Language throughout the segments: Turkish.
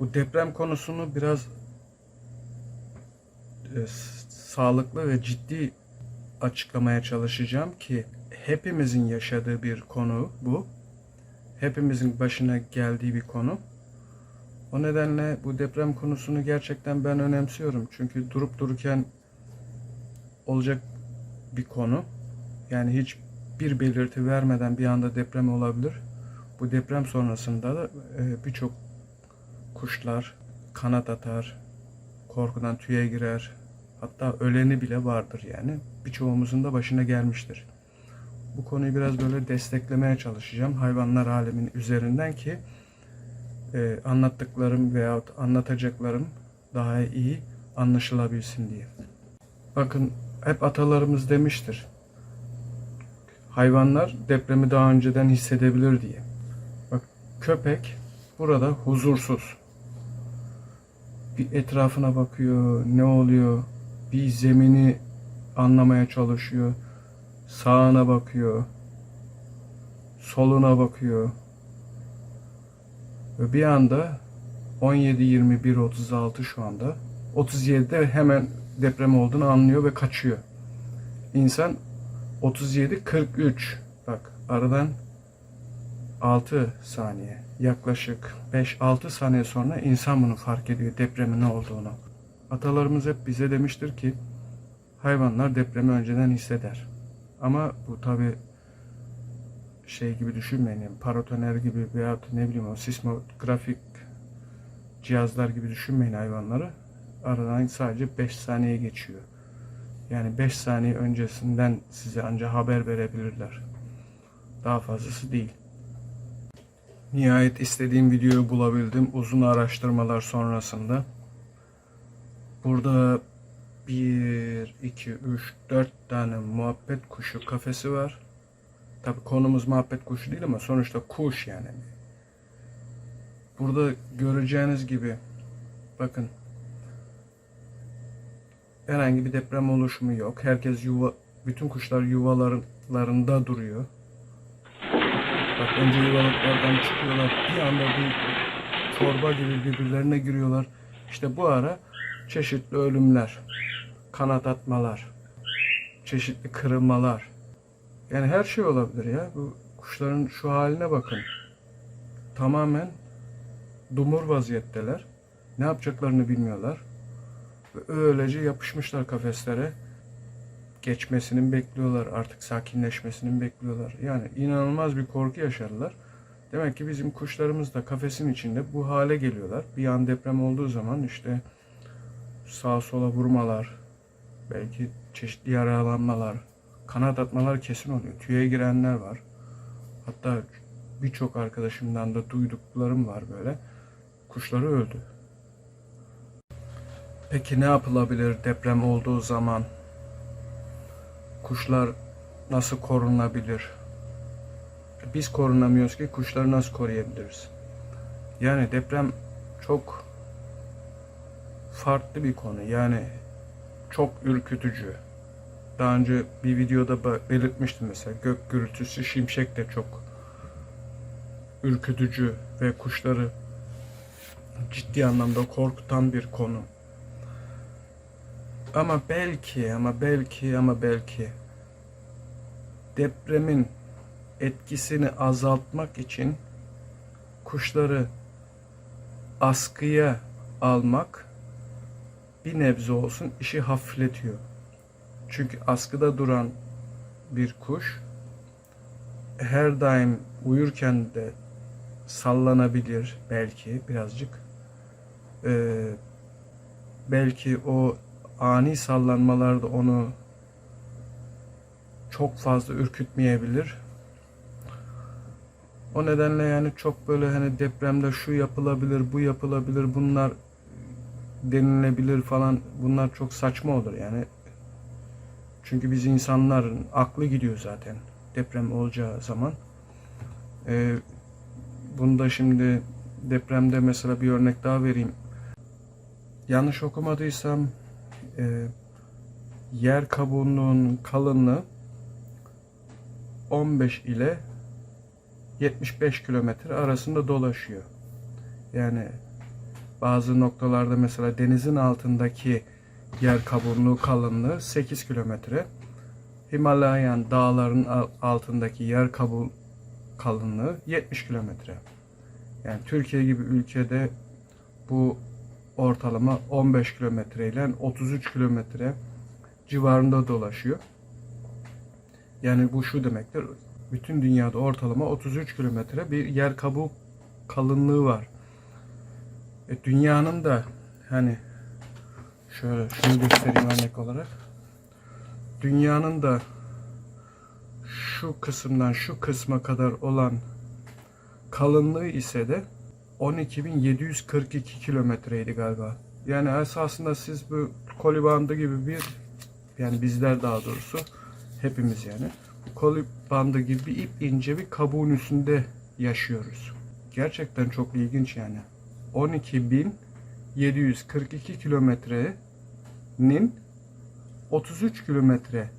Bu deprem konusunu biraz e, sağlıklı ve ciddi açıklamaya çalışacağım ki hepimizin yaşadığı bir konu bu. Hepimizin başına geldiği bir konu. O nedenle bu deprem konusunu gerçekten ben önemsiyorum. Çünkü durup dururken olacak bir konu. Yani hiç bir belirti vermeden bir anda deprem olabilir. Bu deprem sonrasında da e, birçok kuşlar kanat atar, korkudan tüye girer. Hatta öleni bile vardır yani. Birçoğumuzun da başına gelmiştir. Bu konuyu biraz böyle desteklemeye çalışacağım hayvanlar aleminin üzerinden ki e, anlattıklarım veyahut anlatacaklarım daha iyi anlaşılabilsin diye. Bakın hep atalarımız demiştir. Hayvanlar depremi daha önceden hissedebilir diye. Bak köpek burada huzursuz. Bir etrafına bakıyor, ne oluyor? Bir zemini anlamaya çalışıyor. Sağına bakıyor. Soluna bakıyor. Ve bir anda 17 21 36 şu anda 37'de hemen deprem olduğunu anlıyor ve kaçıyor. İnsan 37 43 bak aradan 6 saniye yaklaşık 5-6 saniye sonra insan bunu fark ediyor depremin ne olduğunu. Atalarımız hep bize demiştir ki hayvanlar depremi önceden hisseder. Ama bu tabi şey gibi düşünmeyin. Yani paratoner gibi veya ne bileyim o sismografik cihazlar gibi düşünmeyin hayvanları. Aradan sadece 5 saniye geçiyor. Yani 5 saniye öncesinden size ancak haber verebilirler. Daha fazlası değil. Nihayet istediğim videoyu bulabildim. Uzun araştırmalar sonrasında. Burada 1, 2, 3, 4 tane muhabbet kuşu kafesi var. Tabi konumuz muhabbet kuşu değil ama sonuçta kuş yani. Burada göreceğiniz gibi bakın herhangi bir deprem oluşumu yok. Herkes yuva, bütün kuşlar yuvalarında duruyor. Önce yuvalıklardan çıkıyorlar. Bir anda bir çorba gibi birbirlerine giriyorlar. İşte bu ara çeşitli ölümler, kanat atmalar, çeşitli kırılmalar. Yani her şey olabilir ya. Bu kuşların şu haline bakın. Tamamen dumur vaziyetteler. Ne yapacaklarını bilmiyorlar. Ve öylece yapışmışlar kafeslere. Geçmesini bekliyorlar. Artık sakinleşmesini bekliyorlar. Yani inanılmaz bir korku yaşadılar. Demek ki bizim kuşlarımız da kafesin içinde bu hale geliyorlar. Bir an deprem olduğu zaman işte sağa sola vurmalar, belki çeşitli yaralanmalar, kanat atmalar kesin oluyor. Tüye girenler var. Hatta birçok arkadaşımdan da duyduklarım var böyle. Kuşları öldü. Peki ne yapılabilir deprem olduğu zaman? Kuşlar nasıl korunabilir? Biz korunamıyoruz ki kuşları nasıl koruyabiliriz? Yani deprem çok farklı bir konu. Yani çok ürkütücü. Daha önce bir videoda belirtmiştim mesela gök gürültüsü şimşek de çok ürkütücü ve kuşları ciddi anlamda korkutan bir konu. Ama belki ama belki ama belki depremin etkisini azaltmak için kuşları askıya almak bir nebze olsun işi hafifletiyor. Çünkü askıda duran bir kuş her daim uyurken de sallanabilir belki birazcık. Ee, belki o ani sallanmalar da onu çok fazla ürkütmeyebilir. O nedenle yani çok böyle hani depremde şu yapılabilir, bu yapılabilir, bunlar denilebilir falan bunlar çok saçma olur yani. Çünkü biz insanların aklı gidiyor zaten deprem olacağı zaman. Ee, bunu da şimdi depremde mesela bir örnek daha vereyim. Yanlış okumadıysam e, yer kabuğunun kalınlığı 15 ile 75 kilometre arasında dolaşıyor. Yani Bazı noktalarda mesela denizin altındaki yer kabuğunluğu kalınlığı 8 kilometre. Himalayan dağların al- altındaki yer kabuğu kalınlığı 70 kilometre. Yani Türkiye gibi ülkede bu ortalama 15 kilometre ile 33 kilometre civarında dolaşıyor. Yani bu şu demektir. Bütün dünyada ortalama 33 kilometre bir yer kabuğu kalınlığı var. E, dünyanın da hani şöyle şunu göstereyim örnek olarak. Dünyanın da şu kısımdan şu kısma kadar olan kalınlığı ise de 12.742 kilometreydi galiba. Yani esasında siz bu koli bandı gibi bir yani bizler daha doğrusu hepimiz yani koli bandı gibi ip ince bir kabuğun üstünde yaşıyoruz. Gerçekten çok ilginç yani. 12.742 kilometrenin 33 kilometre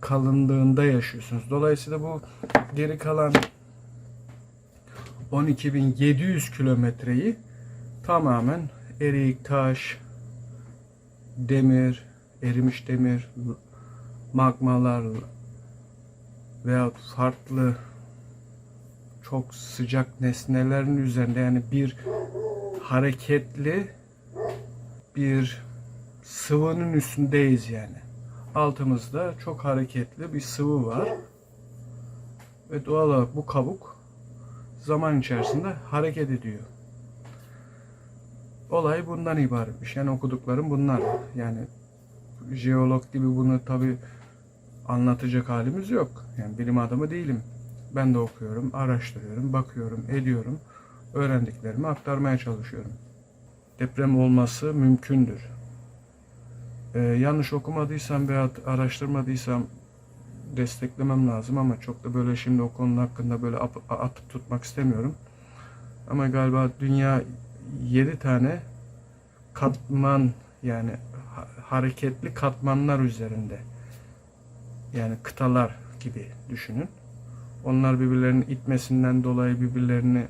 kalınlığında yaşıyorsunuz. Dolayısıyla bu geri kalan 12.700 kilometreyi tamamen erik, taş, demir, erimiş demir, magmalar veya farklı çok sıcak nesnelerin üzerinde yani bir hareketli bir sıvının üstündeyiz yani. Altımızda çok hareketli bir sıvı var. Ve doğal olarak bu kabuk zaman içerisinde hareket ediyor. Olay bundan ibaretmiş. Yani okuduklarım bunlar. Yani jeolog gibi bunu tabi anlatacak halimiz yok. Yani bilim adamı değilim. Ben de okuyorum, araştırıyorum, bakıyorum, ediyorum. Öğrendiklerimi aktarmaya çalışıyorum. Deprem olması mümkündür. Ee, yanlış okumadıysam veya araştırmadıysam desteklemem lazım ama çok da böyle şimdi o konu hakkında böyle atıp tutmak istemiyorum. Ama galiba dünya 7 tane katman yani ha- hareketli katmanlar üzerinde. Yani kıtalar gibi düşünün. Onlar birbirlerinin itmesinden dolayı birbirlerini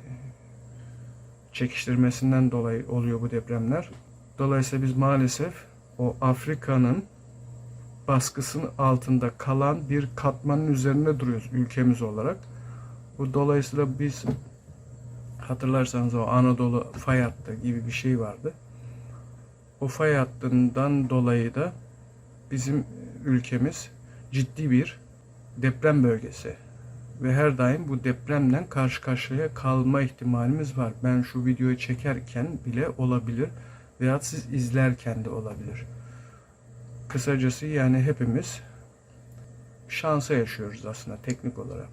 çekiştirmesinden dolayı oluyor bu depremler. Dolayısıyla biz maalesef o Afrika'nın baskısının altında kalan bir katmanın üzerinde duruyoruz ülkemiz olarak. Bu dolayısıyla biz hatırlarsanız o Anadolu fay hattı gibi bir şey vardı. O fay hattından dolayı da bizim ülkemiz ciddi bir deprem bölgesi. Ve her daim bu depremle karşı karşıya kalma ihtimalimiz var. Ben şu videoyu çekerken bile olabilir veya siz izlerken de olabilir. Kısacası yani hepimiz şansa yaşıyoruz aslında teknik olarak.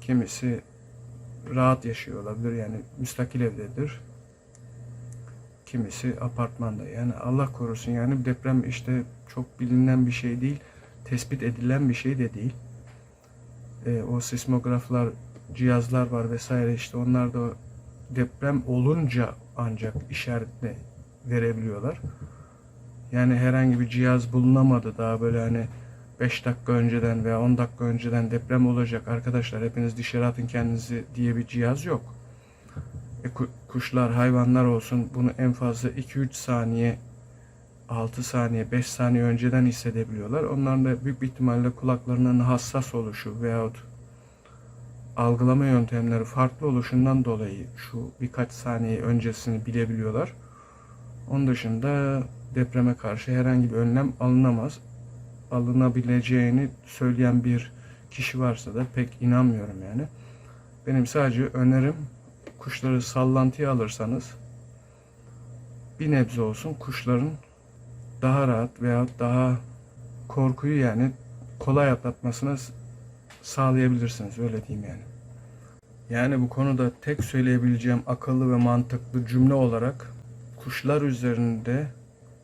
Kimisi rahat yaşıyor olabilir yani müstakil evdedir. Kimisi apartmanda yani Allah korusun yani deprem işte çok bilinen bir şey değil, tespit edilen bir şey de değil. E, o sismograflar, cihazlar var vesaire işte onlar da deprem olunca ancak işaretle verebiliyorlar. Yani herhangi bir cihaz bulunamadı daha böyle hani 5 dakika önceden veya 10 dakika önceden deprem olacak arkadaşlar hepiniz dışarı atın kendinizi diye bir cihaz yok. E, ku- kuşlar, hayvanlar olsun bunu en fazla 2-3 saniye 6 saniye, 5 saniye önceden hissedebiliyorlar. Onların da büyük bir ihtimalle kulaklarının hassas oluşu veyahut algılama yöntemleri farklı oluşundan dolayı şu birkaç saniye öncesini bilebiliyorlar. Onun dışında depreme karşı herhangi bir önlem alınamaz. Alınabileceğini söyleyen bir kişi varsa da pek inanmıyorum yani. Benim sadece önerim kuşları sallantıya alırsanız bir nebze olsun kuşların daha rahat veya daha korkuyu yani kolay atlatmasını s- sağlayabilirsiniz öyle diyeyim yani. Yani bu konuda tek söyleyebileceğim akıllı ve mantıklı cümle olarak kuşlar üzerinde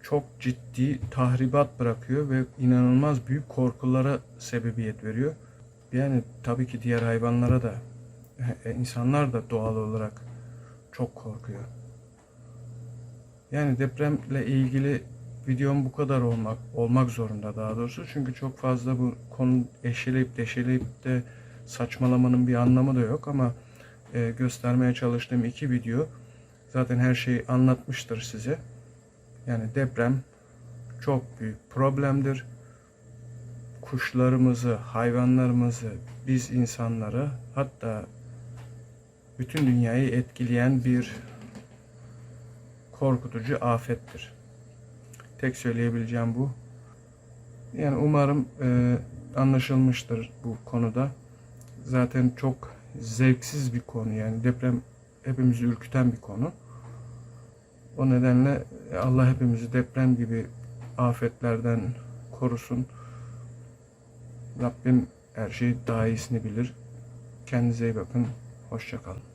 çok ciddi tahribat bırakıyor ve inanılmaz büyük korkulara sebebiyet veriyor. Yani tabii ki diğer hayvanlara da e, insanlar da doğal olarak çok korkuyor. Yani depremle ilgili videom bu kadar olmak olmak zorunda daha doğrusu. Çünkü çok fazla bu konu eşeleyip deşeleyip de saçmalamanın bir anlamı da yok ama e, göstermeye çalıştığım iki video zaten her şeyi anlatmıştır size. Yani deprem çok büyük problemdir. Kuşlarımızı, hayvanlarımızı, biz insanları hatta bütün dünyayı etkileyen bir korkutucu afettir. Tek söyleyebileceğim bu. Yani umarım e, anlaşılmıştır bu konuda. Zaten çok zevksiz bir konu yani deprem hepimizi ürküten bir konu. O nedenle Allah hepimizi deprem gibi afetlerden korusun. Rabbim her şeyi daha iyisini bilir. Kendinize iyi bakın. Hoşçakalın.